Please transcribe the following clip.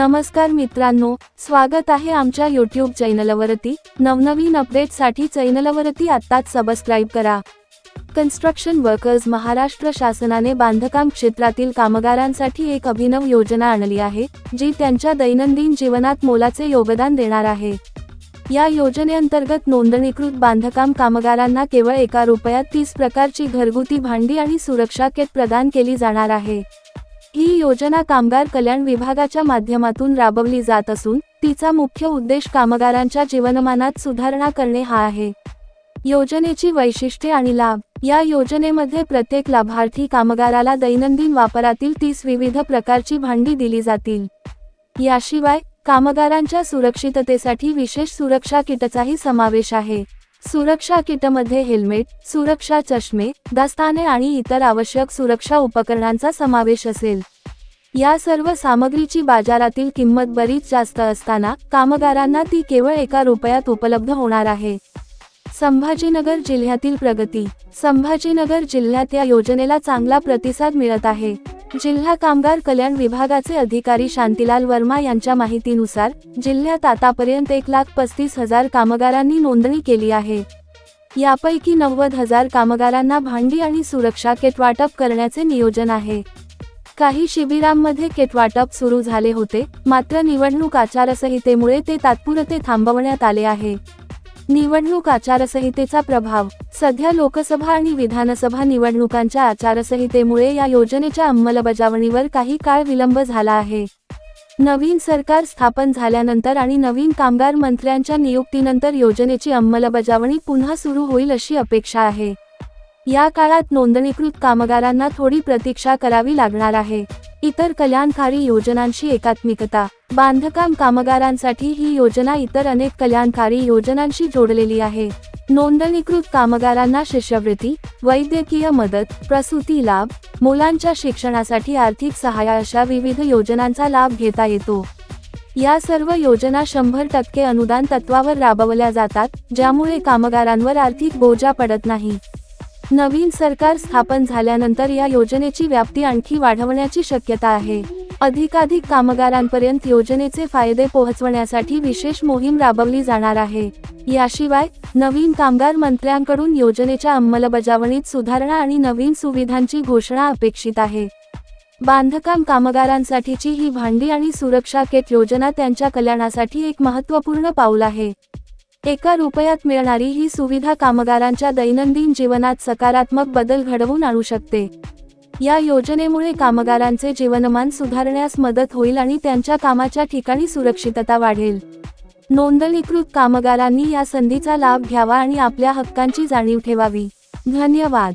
नमस्कार मित्रांनो स्वागत आहे आमच्या यूट्यूब चॅनलवरती. नवनवीन अपडेटसाठी चॅनलवरती आत्ताच सबस्क्राईब करा. कन्स्ट्रक्शन वर्कर्स महाराष्ट्र शासनाने बांधकाम क्षेत्रातील कामगारांसाठी एक अभिनव योजना आणली आहे जी त्यांच्या दैनंदिन जीवनात मोलाचे योगदान देणार आहे. या योजनेअंतर्गत नोंदणीकृत बांधकाम कामगारांना केवळ एका रुपयात तीस प्रकारची घरगुती भांडी आणि सुरक्षा किट प्रदान केली जाणार आहे. ही योजना कामगार कल्याण विभागाच्या माध्यमातून राबवली जात असून तिचा मुख्य उद्देश कामगारांच्या जीवनमानात सुधारणा करणे हा आहे. योजनेची वैशिष्ट्ये आणि लाभ. या योजनेमध्ये प्रत्येक लाभार्थी कामगाराला दैनंदिन वापरातील तीस विविध प्रकारची भांडी दिली जातील. याशिवाय कामगारांच्या सुरक्षिततेसाठी विशेष सुरक्षा किटचाही समावेश आहे. सुरक्षा किटमध्ये हेल्मेट सुरक्षा चष्मे दस्ताने आणि इतर आवश्यक सुरक्षा उपकरणांचा समावेश असेल. या सर्व सामग्रीची बाजारातील किंमत बरीच जास्त असताना कामगारांना ती केवळ एका रुपयात उपलब्ध होणार आहे. संभाजीनगर जिल्ह्यातील प्रगती. संभाजीनगर जिल्ह्यात या योजनेला चांगला प्रतिसाद मिळत आहे. जिल्हा कामगार कल्याण विभागाचे अधिकारी शांतीलाल वर्मा यांच्या माहितीनुसार जिल्ह्यात आतापर्यंत एक लाख पस्तीस हजार कामगारांनी नोंदणी केली आहे. यापैकी नव्वद हजार कामगारांना भांडी आणि सुरक्षा किट वाटप करण्याचे नियोजन आहे. काही शिबिरांमध्ये किट वाटप सुरू झाले होते मात्र निवडणूक आचारसंहितेमुळे ते तात्पुरते थांबवण्यात आले आहे. निवडणूक आचारसंहितेचा प्रभाव. सध्या लोकसभा आणि विधानसभा निवडणुकांच्या आचारसंहितेमुळे या योजनेच्या अंमलबजावणीवर काही काळ विलंब झाला आहे. नवीन सरकार स्थापन झाल्यानंतर आणि नवीन कामगार मंत्र्यांच्या नियुक्तीनंतर योजनेची अंमलबजावणी पुन्हा सुरू होईल अशी अपेक्षा आहे. या काळात नोंदणीकृत कामगारांना थोडी प्रतीक्षा करावी लागणार आहे. इतर कल्याणकारी योजनांशी एकात्मिकता बांधकाम कामगारांसाठी ही योजना इतर अनेक कल्याणकारी योजनांशी जोडलेली आहे. नोंदणीकृत कामगारांना शिष्यवृत्ती वैद्यकीय मदत प्रसूती लाभ मुलांच्या शिक्षणासाठी आर्थिक सहाय्य अशा विविध योजनांचा लाभ घेता येतो. या सर्व योजना शंभर टक्के अनुदान तत्वावर राबवल्या जातात ज्यामुळे कामगारांवर आर्थिक बोजा पडत नाही. नवीन सरकार स्थापन झाल्यानंतर या योजनेची व्याप्ती आणखी वाढवण्याची शक्यता आहे. अधिकाधिक कामगारांपर्यंत योजनेचे फायदे पोहोचवण्यासाठी विशेष मोहीम राबवली जाणार आहे. याशिवाय नवीन कामगार मंत्र्यांकडून योजनेच्या अंमलबजावणीत सुधारणा आणि नवीन सुविधांची घोषणा अपेक्षित आहे. बांधकाम कामगारांसाठीची ही भांडी आणि सुरक्षा केट योजना त्यांच्या कल्याणासाठी एक महत्त्वपूर्ण पाऊल आहे. एका रुपयात मिळणारी ही सुविधा कामगारांच्या दैनंदिन जीवनात सकारात्मक बदल घडवून आणू शकते. या योजनेमुळे कामगारांचे जीवनमान सुधारण्यास मदत होईल आणि त्यांच्या कामाच्या ठिकाणी सुरक्षितता वाढेल. नोंदणीकृत कामगारांनी या संधीचा लाभ घ्यावा आणि आपल्या हक्कांची जाणीव ठेवावी. धन्यवाद.